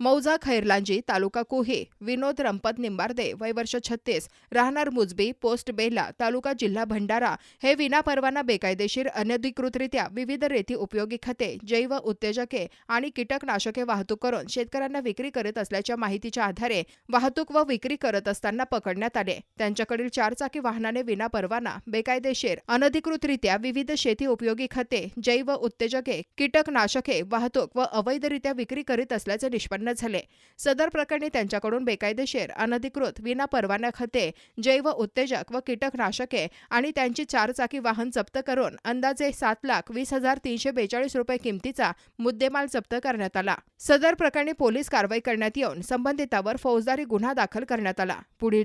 मौजा खैरलांजी तालुका कुहे विनोद रंपत निंबार्दे वय वर्ष छत्तीस राहणार मुजबी पोस्ट बेला तालुका जिल्हा भंडारा हे विनापरवाना बेकायदेशीर अनधिकृतरित्या विविध रेती उपयोगी खते जैव उत्तेजके आणि कीटकनाशके वाहतूक करून शेतकऱ्यांना विक्री करीत असल्याच्या माहितीच्या आधारे वाहतूक व विक्री करत असताना पकडण्यात आले. त्यांच्याकडील चारचाकी वाहनाने विनापरवाना बेकायदेशीर अनधिकृतरित्या विविध शेती उपयोगी खते जैव उत्तेजके कीटकनाशके वाहतूक व अवैधरित्या विक्री करीत असल्याचे निष्पन्न झाले. सदर प्रकरणी त्यांच्याकडून बेकायदेशीर अनधिकृत विनापरवाना खते जैव उत्तेजक व कीटकनाशके आणि त्यांची चारचाकी वाहन जप्त करून अंदाजे सात लाख वीस हजार तीनशे बेचाळीस रुपये किमतीचा मुद्देमाल जप्त करण्यात आला. सदर प्रकरणी पोलीस कारवाई करण्यात येऊन संबंधितावर फौजदारी गुन्हा दाखल करण्यात आला. पुढील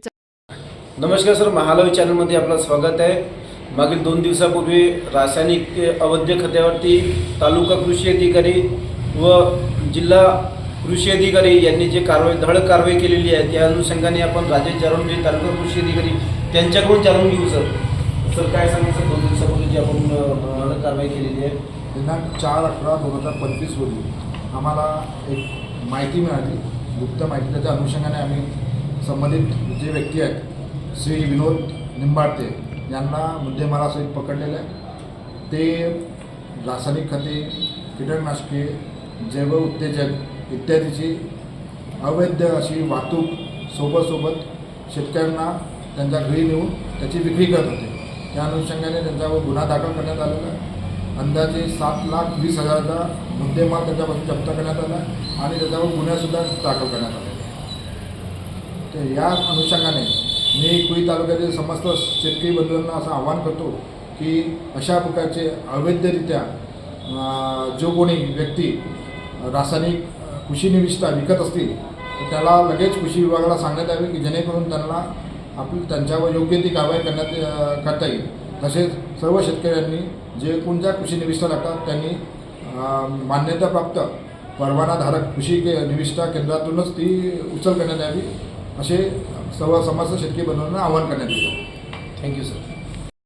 नमस्कार सर महालवी चॅनलमध्ये आपलं स्वागत आहे. मागील दोन दिवसापूर्वी रासायनिक अवैध खत्यावरती तालुका कृषी अधिकारी व जिल्हा कृषी अधिकारी यांनी जे कारवाई धड कारवाई केलेली आहे त्या अनुषंगाने आपण राजेश जारवणे तालुका कृषी अधिकारी त्यांच्याकडून जाणून घेऊ सर. सर काय सांगू दोन दिवसापूर्वी जी आपण धड धडक कारवाई केलेली आहे? दिनांक चार अकरा दोन हजार पंचवीस रोजी आम्हाला एक माहिती मिळाली. गुप्त माहिती त्याच्या अनुषंगाने आम्ही संबंधित जे व्यक्ती आहेत श्री विनोद निंबाळते यांना मुद्देमालासहित पकडलेलं आहे ते रासायनिक खते कीटकनाशके जैव उत्तेजक इत्यादीची अवैध अशी वाहतूक सोबत सोबत शेतकऱ्यांना त्यांच्या घरी नेऊन त्याची विक्री करत होते. त्या अनुषंगाने त्यांच्यावर गुन्हा दाखल करण्यात आलेला अंदाजे सात लाख वीस हजाराचा मुद्देमाल त्याच्यापासून जप्त करण्यात आला आणि त्याच्यावर गुन्हासुद्धा दाखल करण्यात आले तर या अनुषंगाने मी कुई तालुक्यातील समस्त शेतकरी बंधूंना असं आवाहन करतो की अशा प्रकारचे अवैधरित्या जो कोणी व्यक्ती रासायनिक कृषी निविष्ठा विकत असतील तर त्याला लगेच कृषी विभागाला सांगण्यात यावे की जेणेकरून त्यांना आपली त्यांच्यावर योग्य ती कारवाई करण्यात करता येईल. तसेच सर्व शेतकऱ्यांनी जे कोणत्या कृषी निविष्ठा लागतात त्यांनी मान्यताप्राप्त परवानाधारक कृषी के निविष्ठा केंद्रातूनच ती उचल करण्यात यावी असे सर्व समस्त शेतकरी बंधूंना आवाहन करण्यात येईल. Thank you sir